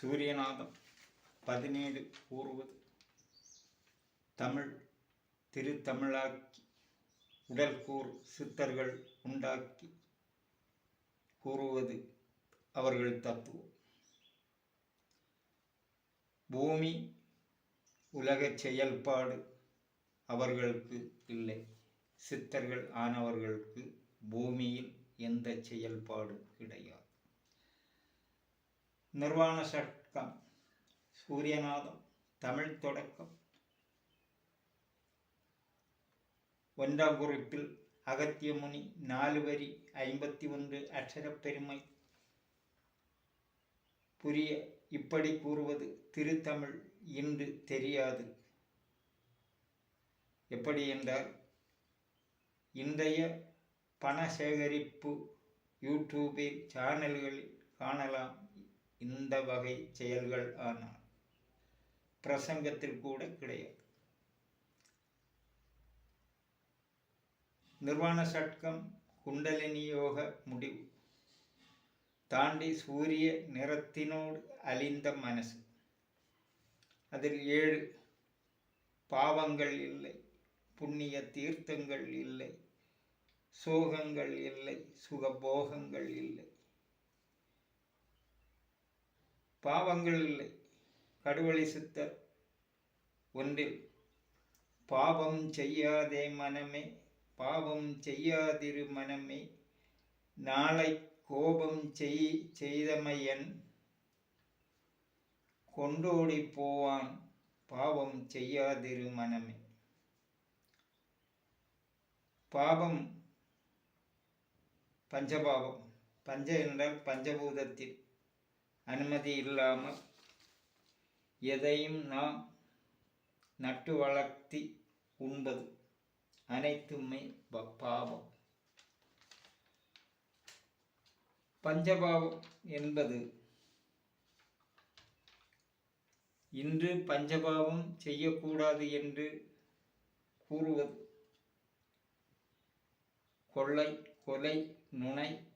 சூரியநாதம் பதினேழு கூறுவது. தமிழ் திருத்தமிழாக்கி உடல்கூர் சித்தர்கள் உண்டாக்கி கூறுவது அவர்கள் தத்துவம். பூமி உலகச் செயல்பாடு அவர்களுக்கு இல்லை. சித்தர்கள் ஆனவர்களுக்கு பூமியில் எந்த செயல்பாடும் கிடையாது. நிர்வாண சட்கம் சூரியநாதம் தமிழ் தொடக்கம். ஒன்றாம் குறிப்பில் அகத்தியமுனி நாலு வரி ஐம்பத்தி ஒன்று அக்ஷரப்பெருமை புரிய இப்படி கூறுவது திருத்தமிழ் இன்று தெரியாது. எப்படி என்றால் இன்றைய பண சேகரிப்பு யூடியூபில் சேனல்களில் காணலாம். இந்த வகை செயல்கள் ஆனால் பிரசங்கத்தில் கூட கிடையாது. நிர்வாண சட்கம் குண்டலினி யோக முடிவு. தாண்டி சூரிய நிறத்தினோடு அழிந்த மனசு. அதில் ஏழு பாவங்கள் இல்லை புண்ணிய தீர்த்தங்கள் இல்லை சோகங்கள் இல்லை சுகபோகங்கள் இல்லை. பாவங்கள் இல்லை. கடுவழி சித்தர் ஒன்றில் பாவம் செய்யாதே மனமே பாவம் செய்யாதிரு மனமே நாளை கோபம் செய் செய்தமையன் கொண்டோடி போவான் பாவம் செய்யாதிரு மனமே. பாவம் பஞ்சபாவம். பஞ்ச என்றால் பஞ்சபூதத்தில் அனுமதி இல்லாமல் எதையும் நாம் நட்டு வளர்த்தி உண்பது அனைத்துமே ப- பாவம். பஞ்சபாவம் என்பது இன்று பஞ்சபாவம் செய்யக்கூடாது என்று கூறுவது கொள்ளை கொலை நுணை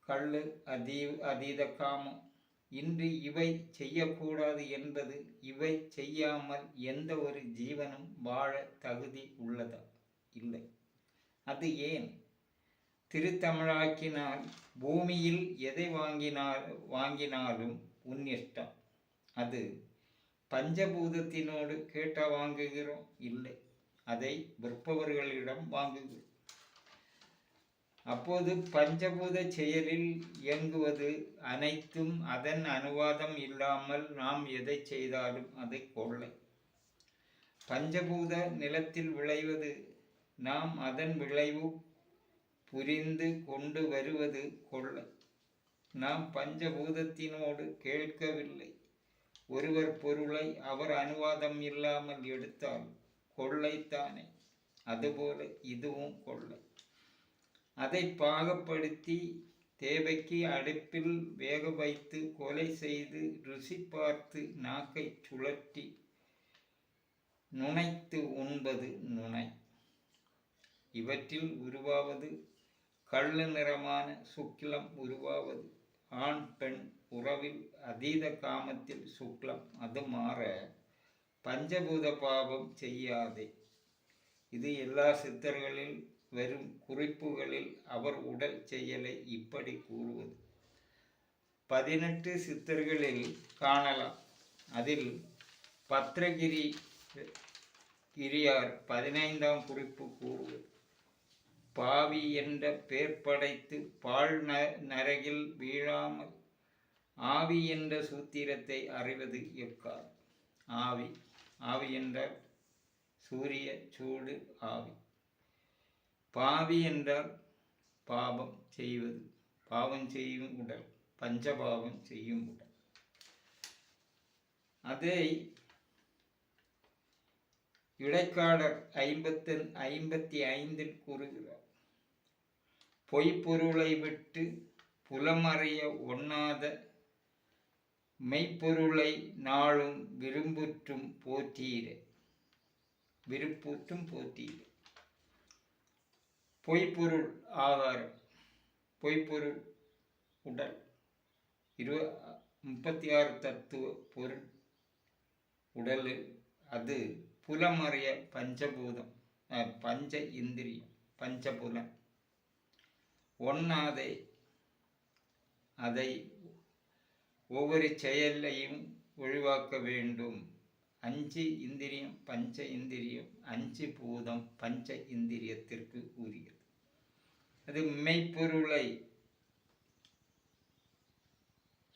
கல் அதீ அதீத காமம். இன்று இவை செய்யக்கூடாது என்பது இவை செய்யாமல் எந்த ஒரு ஜீவனும் வாழ தகுதி உள்ளதா? இல்லை. அது ஏன்? திருத்தமிழாக்கினால் பூமியில் எதை வாங்கினால் வாங்கினாலும் உன் இஷ்டம் அது பஞ்சபூதத்தினோடு கேட்ட வாங்குகிறோம்? இல்லை. அதை விற்பவர்களிடம் வாங்குகிறோம். அப்போது பஞ்சபூத செயலில் இயங்குவது அனைத்தும் அதன் அனுவாதம் இல்லாமல் நாம் எதை செய்தாலும் அதை கொள்ளை. பஞ்சபூத நிலத்தில் விளைவது நாம் அதன் விளைவு புரிந்து கொண்டு வருவது கொள்ளை. நாம் பஞ்சபூதத்தினோடு கேட்கவில்லை. ஒருவர் பொருளை அவர் அனுவாதம் இல்லாமல் எடுத்தால் கொள்ளைத்தானே. அதுபோல இதுவும் கொள்ளை. அதை பாகப்படுத்தி தேவைக்கு அடுப்பில் வேக வைத்து கொலை செய்து ருசி பார்த்து நாக்கை சுழற்றி நுணைத்து உண்பது நுணை இவற்றில் உருவாவது கள்ளு நிறமான சுக்லம் உருவாவது. ஆண் பெண் உறவில் அதீத காமத்தில் சுக்லம் அது மாற பஞ்சபூத பாவம் செய்யாதே. இது எல்லா சித்தர்களில் வெறும் குறிப்புகளில் அவர் உடல் செயலை இப்படி கூறுவது. பதினெட்டு சித்தர்களில் காணலாம். அதில் பத்ரகிரி கிரியார் பதினைந்தாம் குறிப்பு கூறுவது. பாவி என்ற பேர் படைத்து பால் ந நரகில் வீழாமல் ஆவி என்ற சூத்திரத்தை அறிவது எக்கால் ஆவி ஆவி என்றால் சூரிய சூடு ஆவி. பாவி என்றால் பாவம் செய்வது. பாவம் செய்யும் உடல் பஞ்சபாவம் செய்யும் உடல். அதை இடைக்காடர் ஐம்பத்தி ஐம்பத்தி ஐந்தில் கூறுகிறார். பொய்ப்பொருளை விட்டு புலமறைய ஒண்ணாத மெய்ப்பொருளை நாளும் விரும்புற்றும் போற்றீரே விருப்பூற்றும் போற்றீரே பொய்ப்பொருள் ஆதாரம் பொய்ப்பொருள் உடல். இரு முப்பத்தி ஆறு தத்துவ பொருள் உடல் அது புலமறிய பஞ்சபூதம் பஞ்ச இந்திரியம் பஞ்சபுலம் ஒன்னாதை அதை ஒவ்வொரு செயலையும் ஒழிவாக்க வேண்டும். அஞ்சு இந்திரியம் பஞ்ச இந்திரியம் அஞ்சு பூதம் பஞ்ச இந்திரியத்திற்கு உரியது. அது மெய்ப்பொருளை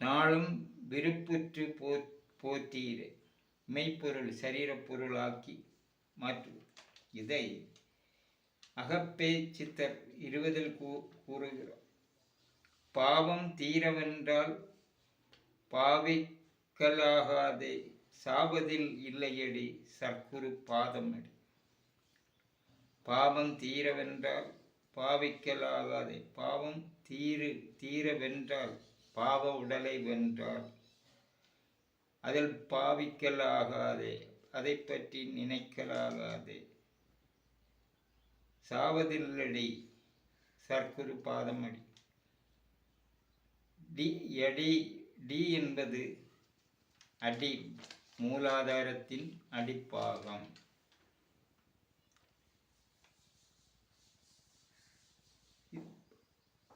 நாளும் விருப்புற்று போ போற்றீரே மெய்ப்பொருள் சரீரப்பொருளாக்கி மாற்றுவது இதை அகப்பே சித்தர் இருபதில் கூ கூறுகிறார். பாவம் தீரவென்றால் பாவிக்கலாகாதே. சாவதில் இல்லையடி சர்க்குரு அடி பாவம் தீரவென்றால் பாவிக்கலாகாதே. பாவம் தீரு தீரவென்றால் பாவ உடலை வென்றால் அதில் பாவிக்கலாகாதே. அதை பற்றி நினைக்கலாகாதே. சாவதில்லடி சர்க்குரு பாதம் அடி டி எடி டி என்பது அடி. மூலாதாரத்தின் அடிப்பாகம்.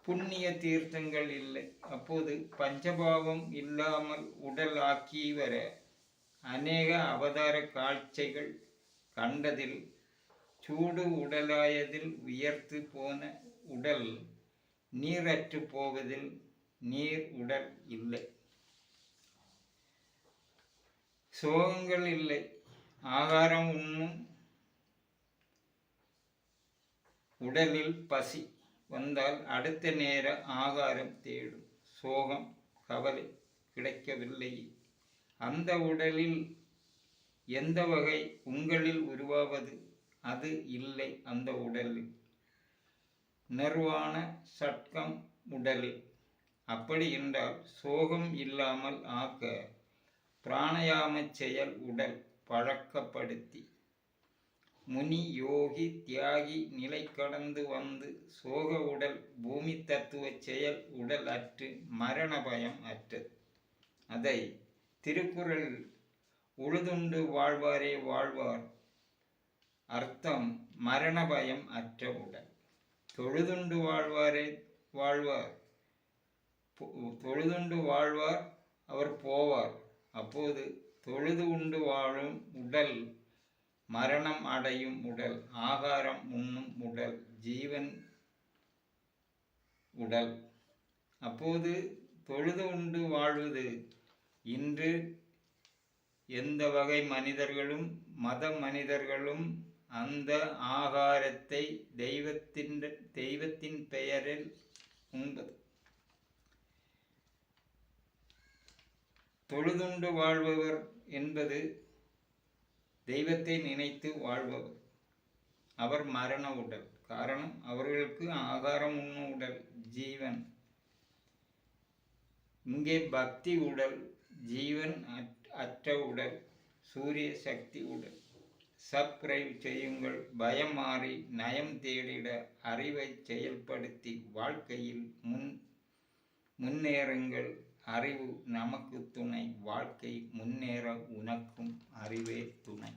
புண்ணிய தீர்த்தங்கள் இல்லை. அப்போது பஞ்சபாவம் இல்லாமல் உடல் ஆக்கி வர அநேக அவதார காட்சிகள் கண்டதில் சூடு உடலாயதில் உயர்த்து போன உடல் நீரற்று போவதில் நீர் உடல் இல்லை. சோகங்கள் இல்லை. ஆகாரம் உண்ணும். உடலில் பசி வந்தால் அடுத்த நேர ஆகாரம் தேடும். சோகம் கவலை கிடைக்கவில்லை. அந்த உடலில் எந்த வகை உங்களில் உருவாவது? அது இல்லை அந்த உடலில். நிர்வாண சட்கம் உடலில். அப்படி என்றால் சோகம் இல்லாமல் ஆக்க பிராணயாம செயல் உடல் பழக்கப்படுத்தி. முனி யோகி தியாகி நிலை கடந்து வந்து சோக உடல் பூமி தத்துவ செயல் உடல் அற்று மரண பயம் அற்றது. அதை திருக்குறள் உழுதுண்டு வாழ்வாரே வாழ்வார் அர்த்தம் மரண பயம் அற்ற உடல். தொழுதுண்டு வாழ்வாரே வாழ்வார் தொழுதுண்டு வாழ்வார் அவர் போவார் அப்போது தொழுது உண்டு வாழும் உடல் மரணம் அடையும் உடல் ஆகாரம் உண்ணும் உடல் ஜீவன் உடல். அப்போது தொழுது உண்டு வாழ்வது இன்று எந்த வகை மனிதர்களும் மத மனிதர்களும் அந்த ஆகாரத்தை தெய்வத்தின் தெய்வத்தின் பெயரில் உண்பது. தொழுதுண்டு வாழ்பவர் என்பது தெய்வத்தை நினைத்து வாழ்பவர். அவர் மரண உடல். காரணம் அவர்களுக்கு ஆகாரம் உண்ணும் உடல் ஜீவன். இங்கே பக்தி உடல் ஜீவன் அற்ற உடல் சூரிய சக்தி உடல். சப்ஸ்கிரைப் செய்யுங்கள். பயம் மாறி நயம் தேடிட அறிவை செயல்படுத்தி வாழ்க்கையில் முன் முன்னேறுங்கள். அறிவு நமக்கு துணை வாழ்க்கை முன்னேற உனக்கும் அறிவே துணை.